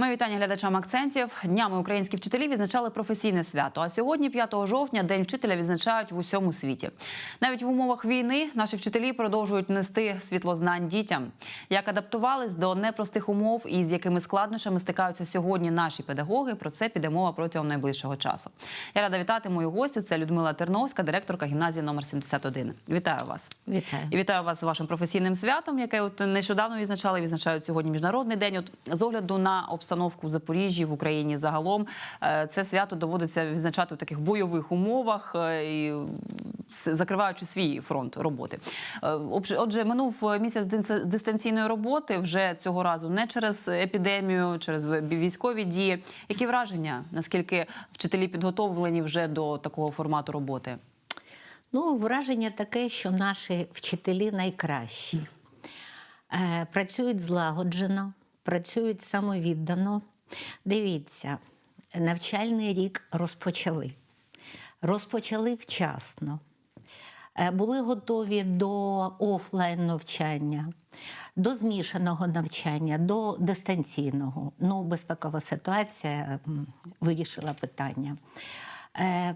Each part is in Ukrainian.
Мої вітання глядачам акцентів. Днями українські вчителі відзначали професійне свято. А сьогодні, 5 жовтня, день вчителя відзначають в усьому світі. Навіть в умовах війни наші вчителі продовжують нести світлознань дітям. Як адаптувались до непростих умов і з якими складнощами стикаються сьогодні наші педагоги. Про це піде мова протягом найближчого часу. Я рада вітати мою гостю. Це Людмила Терновська, директорка гімназії номер 71. Вітаю вас. Вітаю. І вітаю вас з вашим професійним святом, яке от нещодавно відзначали. Відзначають сьогодні міжнародний день. От з огляду на обстановку в Запоріжжі в Україні загалом е, це свято доводиться відзначати в таких бойових умовах е, і закриваючи свій фронт роботи. Е, Отже, минув місяць дистанційної роботи вже цього разу не через епідемію, через військові дії. Які враження? Наскільки вчителі підготовлені вже до такого формату роботи? Ну, враження таке, що наші вчителі найкращі. Працюють злагоджено, працюють самовіддано. Дивіться, навчальний рік розпочали. Розпочали вчасно. Е, Були готові до офлайн навчання, до змішаного навчання, до дистанційного. Ну, безпекова ситуація вирішила питання. Е,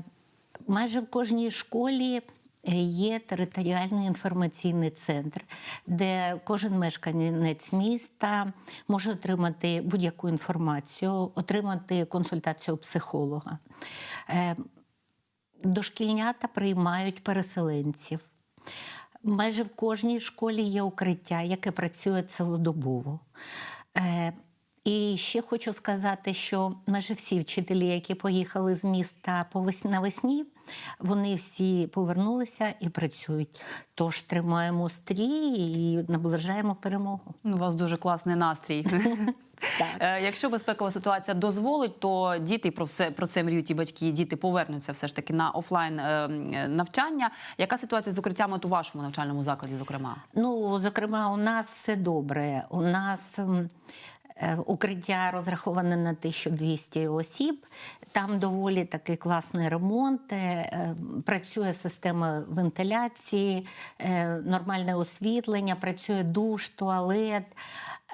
Майже в кожній школі є територіальний інформаційний центр, де кожен мешканець міста може отримати будь-яку інформацію, отримати консультацію психолога. Е, Дошкільнята приймають переселенців. Майже в кожній школі є укриття, яке працює цілодобово. Е, і ще хочу сказати, що майже всі вчителі, які поїхали з міста навесні, вони всі повернулися і працюють. Тож тримаємо стрій і наближаємо перемогу. У вас дуже класний настрій. Так. Е, Якщо безпекова ситуація дозволить, то діти про все про це мріють і батьки. і Діти повернуться все ж таки на офлайн е, навчання. Яка ситуація з укриттями у вашому навчальному закладі? Зокрема, Ну, зокрема, у нас все добре. У нас е, укриття розраховане на 1200 осіб. Там доволі такий класний ремонт. е, е, Працює система вентиляції, е, нормальне освітлення, працює душ, туалет.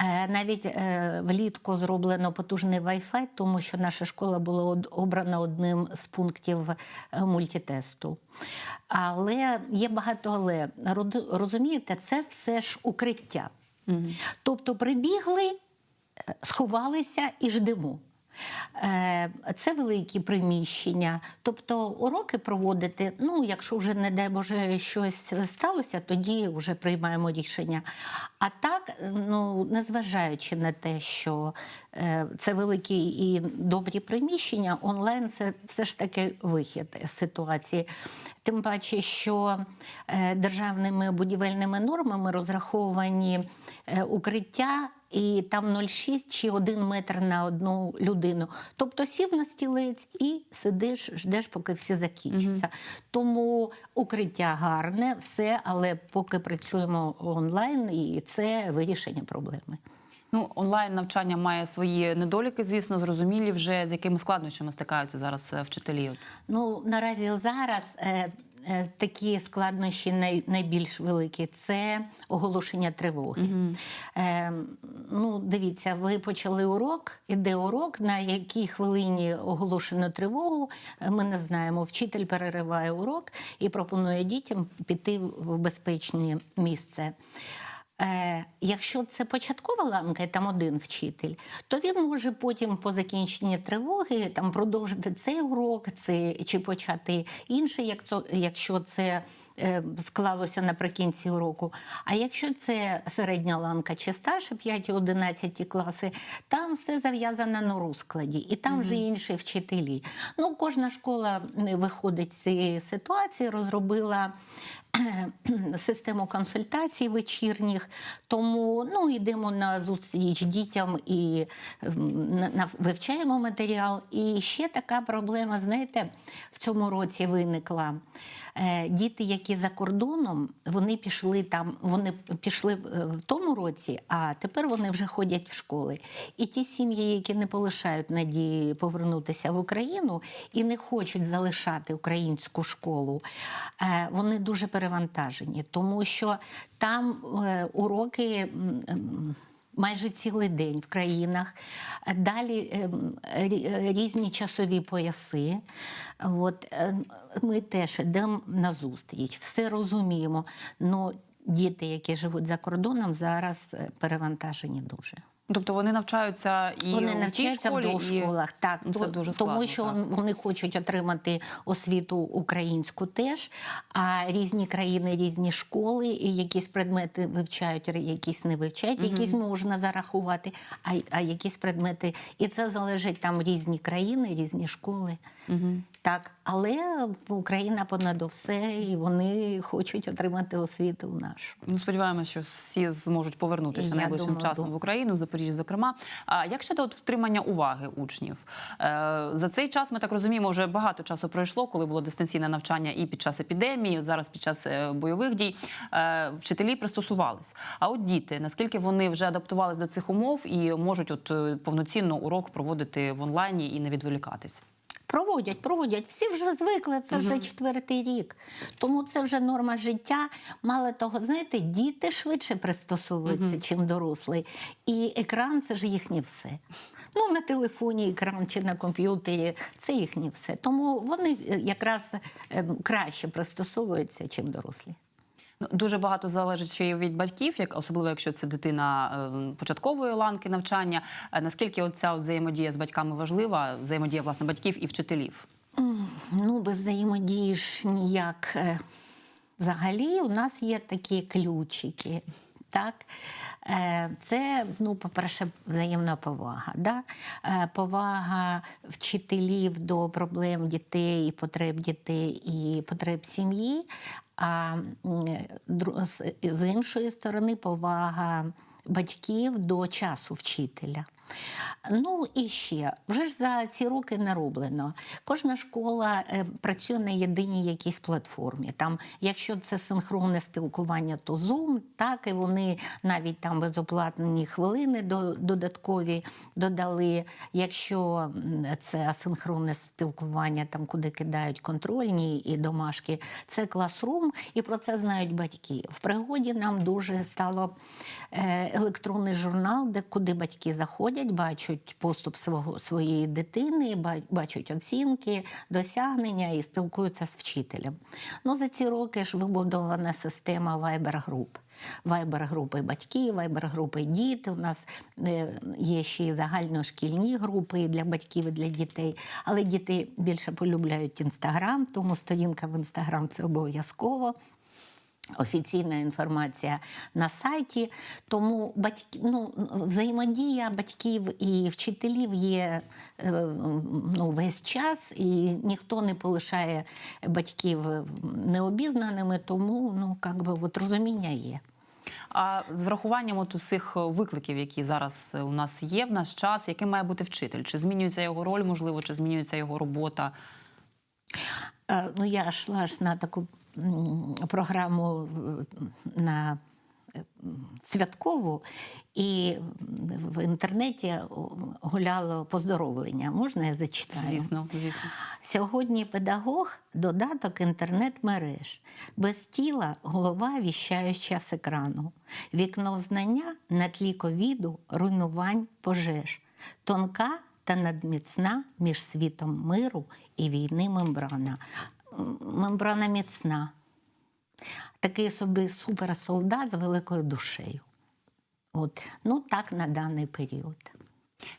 Е, Навіть е, влітку зроблено потужний Wi-Fi, тому що наша школа була обрана одним з пунктів е, мультитесту. Але є багато але. Розумієте, це все ж укриття. Тобто прибігли, е, сховалися і ждемо. Е, Це великі приміщення. Тобто уроки проводити, ну, якщо вже, не дай Боже, щось сталося, тоді вже приймаємо рішення. А так, ну, незважаючи на те, що е, це великі і добрі приміщення, онлайн це все ж таки вихід з ситуації. Тим паче, що е, державними будівельними нормами розраховані укриття. І там 0,6 чи 1 метр на одну людину. Тобто сів на стілець і сидиш, ждеш, поки все закінчиться. Тому укриття гарне, все, але поки працюємо онлайн, і це вирішення проблеми. ну онлайн навчання має свої недоліки, звісно, зрозумілі вже з якими складнощами стикаються зараз е, вчителі. Ну наразі зараз е, такі складнощі найбільш великі це оголошення тривоги. Е, ну, дивіться, ви почали урок, іде урок, на якій хвилині оголошено тривогу. е, Ми не знаємо. Вчитель перериває урок і пропонує дітям піти в безпечне місце. Е, якщо це початкова ланка, там один вчитель, то він може потім по закінченні тривоги там продовжити цей урок, це чи почати інший, якщо це склалося наприкінці уроку. А якщо це середня ланка чи старша, 5-11 класи, там все зав'язано на розкладі, і там вже інші вчителі. Ну, кожна школа е, виходить з цієї ситуації, розробила систему консультацій вечірніх, тому ну, йдемо на зустріч дітям і на- вивчаємо матеріал. І ще така проблема, знаєте, в цьому році виникла. Е, Діти, які за кордоном, вони пішли там, вони пішли в е, тому році, а тепер вони вже ходять в школи. І ті сім'ї, які не полишають надії повернутися в Україну і не хочуть залишати українську школу, е, вони дуже перевантажені, тому що там уроки. Майже цілий день в країнах. Далі ем, е, різні часові пояси. От, е, ми теж йдемо на зустріч, все розуміємо. Но діти, які живуть за кордоном, зараз е, перевантажені дуже. Тобто вони навчаються і Вони тій навчаються школі, в і... школах, так Ну, це то- дуже тому складно, що так. вони хочуть отримати освіту українську теж. А різні країни, різні школи, і якісь предмети вивчають, якісь не вивчають, якісь можна зарахувати, а, а якісь предмети. І це залежить там різні країни, різні школи. Мгм. Так, але Україна понад все, і вони хочуть отримати освіту нашу. Ну, сподіваємося, що всі зможуть повернутися Я найближчим думаю, часом в Україну, в Запоріжжі, зокрема. А як щодо от втримання уваги учнів? Е, за цей час ми так розуміємо, вже багато часу пройшло, коли було дистанційне навчання і під час епідемії, от зараз під час е, бойових дій. Е, вчителі пристосувались. А от діти, наскільки вони вже адаптувались до цих умов і можуть от повноцінно урок проводити в онлайні і не відволікатись? Проводять, проводять. Всі вже звикли, це вже четвертий рік. Тому це вже норма життя. Мало того, знаєте, діти швидше пристосовуються, чим дорослий. І екран це ж їхнє все. Ну, на телефоні екран чи на комп'ютері це їхнє все. Тому вони е, якраз ем, краще пристосовуються, чим дорослі. Ну, Дуже багато залежить ще й від батьків, як особливо якщо це дитина е, початкової ланки навчання. Е, Наскільки оця от взаємодія з батьками важлива, взаємодія власне батьків і вчителів? Ну, без взаємодії ж ніяк. Е, Взагалі, у нас є такі ключики. Так? Е, Це, ну, по-перше, взаємна повага. Да? Повага вчителів до проблем дітей, і потреб дітей і потреб сім'ї. А з іншої сторони, повага батьків до часу вчителя. Ну і ще вже ж за ці роки нароблено. Кожна школа е, працює на єдиній якійсь платформі. Там, якщо це синхронне спілкування, то Zoom, так і вони навіть там безоплатні хвилини до- додаткові додали. Якщо це асинхронне спілкування, там куди кидають контрольні і домашки, це класрум, і про це знають батьки. В пригоді нам дуже стало е, електронний журнал, де куди батьки заходять, бачать поступ свого своєї дитини, бачать оцінки, досягнення і спілкуються з вчителем. Ну за ці роки ж вибудована система Viber-груп. Вайбер-групи батьків, вайбер-групи діти. У нас е, є ще й загальношкільні групи для батьків і для дітей. Але діти більше полюбляють інстаграм, тому сторінка в інстаграм це обов'язково. Офіційна інформація на сайті, тому батьки, ну, взаємодія батьків і вчителів є е, ну, весь час, і ніхто не полишає батьків необізнаними, тому ну, как би, от розуміння є. А з врахуванням от усіх викликів, які зараз е, у нас є в наш час, яким має бути вчитель? Чи змінюється його роль, можливо, чи змінюється його робота? Е, Ну, я йшла ж на таку програму е, на е, святкову, і в інтернеті гуляло поздоровлення. Можна я зачитаю? Звісно, звісно. Сьогодні педагог додаток інтернет-мереж. Без тіла голова віщаюча з екрану. Вікно знання на тлі ковіду, руйнувань, пожеж. Тонка та надміцна між світом миру і війни мембрана. Мембрана міцна. Такий собі суперсолдат з великою душею. От. Ну так на даний період.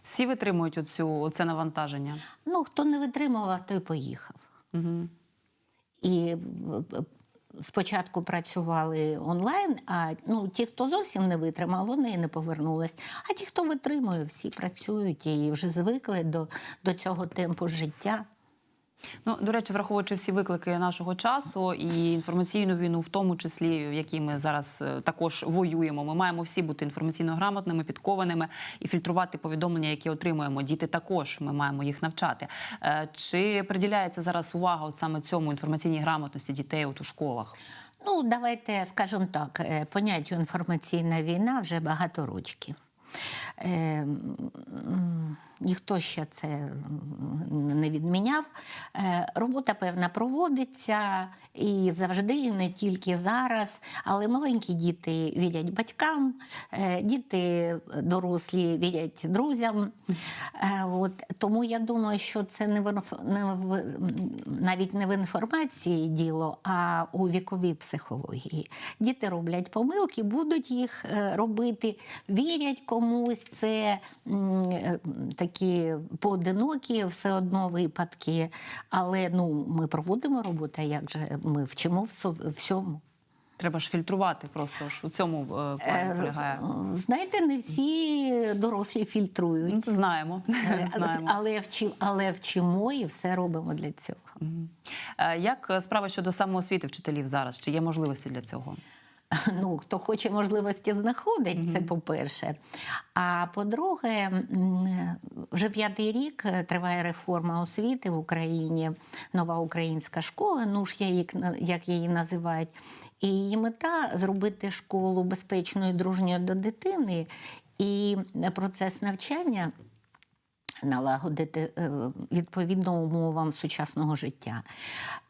Всі витримують оцю, оце навантаження. Ну, хто не витримував, той поїхав. Угу. І е, е, спочатку працювали онлайн, а ну, ті, хто зовсім не витримав, вони не повернулись. А ті, хто витримує, всі працюють і вже звикли до, до цього темпу життя. Ну, до речі, враховуючи всі виклики нашого часу і інформаційну війну, в тому числі, в якій ми зараз е, також воюємо, ми маємо всі бути інформаційно грамотними, підкованими і фільтрувати повідомлення, які отримуємо. Діти також ми маємо їх навчати. Е, Чи приділяється зараз увага от саме цьому інформаційній грамотності дітей от у школах? Ну, давайте скажемо так, е, поняттю інформаційна війна вже багато років. Е, ніхто ще це не відміняв. Е, Робота певна проводиться і завжди, і не тільки зараз. Але маленькі діти вірять батькам, е, діти дорослі вірять друзям. От, тому я думаю, що це не в, не в навіть не в інформації діло, а у віковій психології. Діти роблять помилки, будуть їх робити, вірять комусь. Це е, такі поодинокі все одно випадки. Але ну, ми проводимо роботу, як же ми вчимо всьому. Треба ж фільтрувати просто ж у цьому е, Е, полягає. Знаєте, не всі дорослі фільтрують. Ну, знаємо. Знаємо. Але, вчи, але вчимо і все робимо для цього. Як справа щодо самоосвіти вчителів зараз? Чи є можливості для цього? Ну, хто хоче можливості знаходить, це по-перше. А по-друге, вже п'ятий рік е, триває реформа освіти в Україні, нова українська школа, ну ж я її, як її називають. І її мета зробити школу безпечною, дружньою до дитини. І процес навчання налагодити е, відповідно умовам сучасного життя.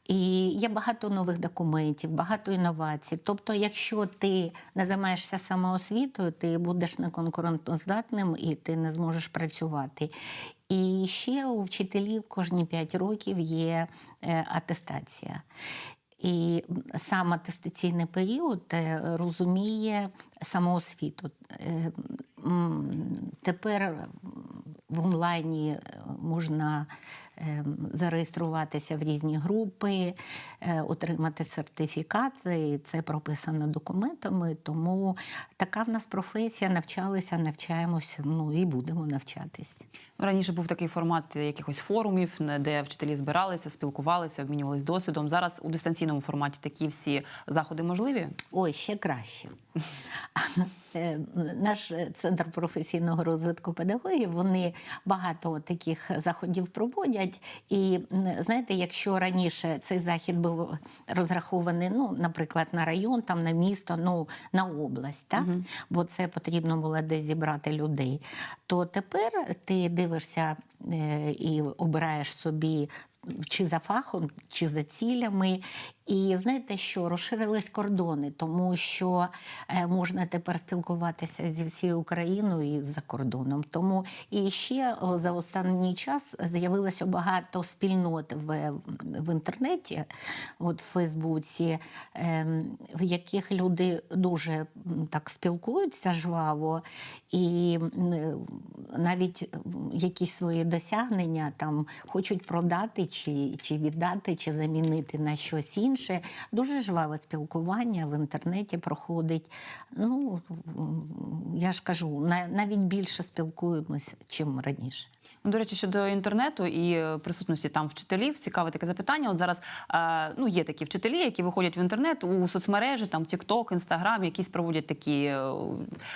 І є багато нових документів, багато інновацій. Тобто, якщо ти не займаєшся самоосвітою, ти будеш неконкурентоздатним і ти не зможеш працювати. І ще у вчителів кожні 5 років є е, атестація. І сам атестаційний період е, розуміє самоосвіту. Е, Тепер в онлайні е, можна е, зареєструватися в різні групи, отримати сертифікат. і Це прописано документами. Тому така в нас професія, навчалися, навчаємося, ну і будемо навчатись. Раніше був такий формат якихось форумів, де вчителі збиралися, спілкувалися, обмінювалися досвідом. Зараз у дистанційному форматі такі всі заходи можливі. Ой, ще краще. Е, Наш центр професійного розвитку педагогів вони багато таких заходів проводять. І знаєте, якщо раніше цей захід був розрахований, ну, наприклад, на район, там на місто, ну на область, так? бо це потрібно було десь зібрати людей, то тепер ти дивишся е, і обираєш собі. Чи за фахом, чи за цілями. І знаєте, що розширились кордони, тому що е, можна тепер спілкуватися зі всією Україною і за кордоном. Тому і ще за останній час з'явилося багато спільнот в, в інтернеті, от в Фейсбуці, ем, в яких люди дуже так спілкуються жваво, і е, навіть якісь свої досягнення там хочуть продати, чи, чи віддати, чи замінити на щось інше. Дуже жваве спілкування в інтернеті проходить. Ну, я ж кажу, на- навіть більше спілкуємось, чим раніше. Ну, До речі, щодо інтернету і е, присутності там вчителів, цікаве таке запитання. От зараз е, ну, є такі вчителі, які виходять в інтернет у соцмережі, там TikTok, Instagram, якісь проводять такі е,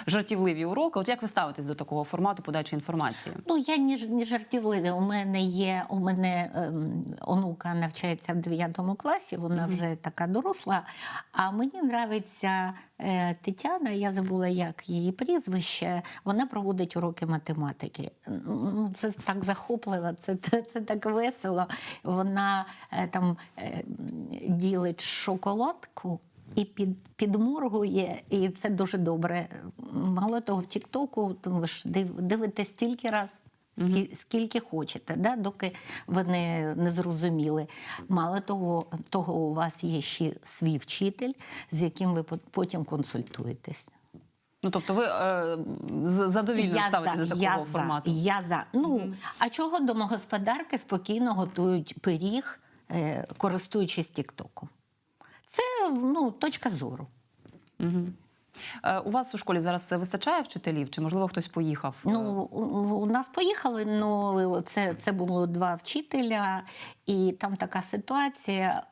жартівливі уроки. От як ви ставитесь до такого формату подачі інформації? Ну, я не, ж- не жартівливі. У мене є, у мене ем, онука навчається в 9 класі, вона вже така доросла. А мені нравиться е, Тетяна, я забула, як її прізвище. Вона проводить уроки математики. Ну, Це так захопливо, це, це, це так весело. Вона е, там е, ділить шоколадку. І під, підморгує, і це дуже добре. Мало того, в Тіктоку ви ж див, дивитесь стільки раз, скі- скільки хочете, да? доки ви не, не зрозуміли. Мало того, того, у вас є ще свій вчитель, з яким ви потім консультуєтесь. Ну тобто, ви е, задовільно ставитесь до такого я формату? За, я за. Ну, а чого домогосподарки спокійно готують пиріг, е, користуючись Тіктоком? Це ну, точка зору. Мгм. Е, У вас у школі зараз вистачає вчителів? Чи можливо хтось поїхав? Ну, у у нас поїхали, ну це, це було два вчителя, і там така ситуація.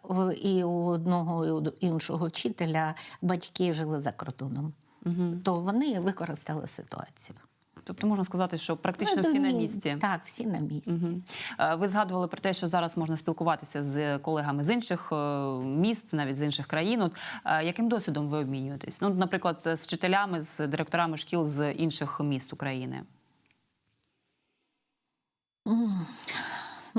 І у одного і у іншого вчителя батьки жили за кордоном. Мгм. То вони використали ситуацію. Тобто можна сказати, що практично Ну, всі на місці. Так, всі на місці. Е, Ви згадували про те, що зараз можна спілкуватися з колегами з інших е, міст, навіть з інших країн. От е, яким досвідом ви обмінюєтесь? Ну, наприклад, з вчителями, з директорами шкіл з інших міст України.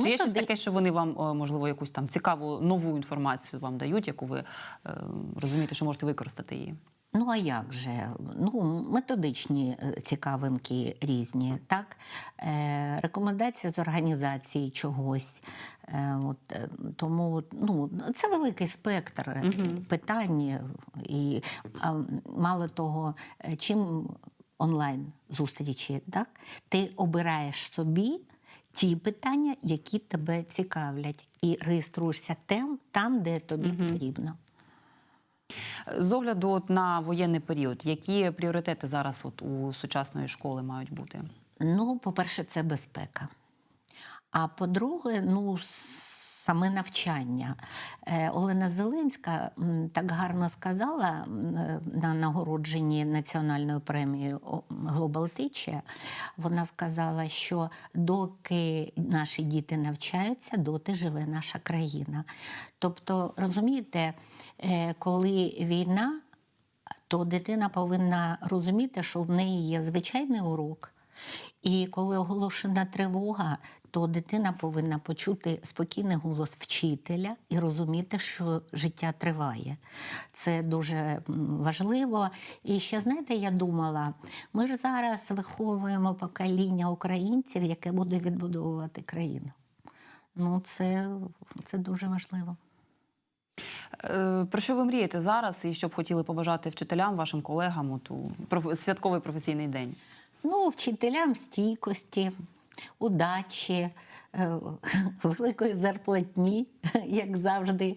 Чи є щось таке, що вони вам можливо якусь там цікаву нову інформацію вам дають, яку ви е, розумієте, що можете використати її? Ну а як же? Ну, методичні е, цікавинки різні, так? Е, рекомендації з організації чогось. Е, от, е, тому ну, це великий спектр Мгм. питань. І а, мало того, чим онлайн зустрічі, так? ти обираєш собі. Ті питання, які тебе цікавлять, і реєструєшся там, там де тобі Мгм. потрібно. З огляду от на воєнний період, які пріоритети зараз от у сучасної школи мають бути? Ну, по-перше, це безпека. А по-друге, ну, саме навчання. Е, Олена Зеленська так гарно сказала е, на нагородженні національною премією Global Teacher, Вона сказала, що доки наші діти навчаються, доти живе наша країна. Тобто, розумієте, е, коли війна, то дитина повинна розуміти, що в неї є звичайний урок. І коли оголошена тривога, то дитина повинна почути спокійний голос вчителя і розуміти, що життя триває. Це дуже важливо. І ще знаєте, я думала, ми ж зараз виховуємо покоління українців, яке буде відбудовувати країну. Ну, це, це дуже важливо. Е, Про що ви мрієте зараз і що б хотіли побажати вчителям, вашим колегам у святковий професійний день? Ну, вчителям стійкості, удачі, е, великої зарплатні, як завжди.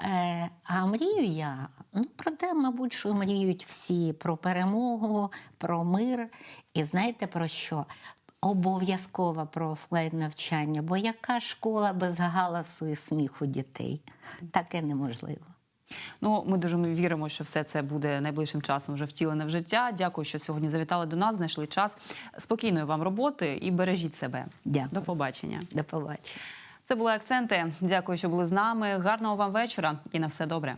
Е, А мрію я, ну, про те, мабуть, що мріють всі про перемогу, про мир. І знаєте про що? Обов'язково про офлайн навчання, бо яка школа без галасу і сміху дітей? Таке неможливо. Ну, ми дуже віримо, що все це буде найближчим часом вже втілене в життя. Дякую, що сьогодні завітали до нас, знайшли час. Спокійної вам роботи і бережіть себе. Дякую. До побачення. До побачення. Це були акценти. Дякую, що були з нами. Гарного вам вечора і на все добре.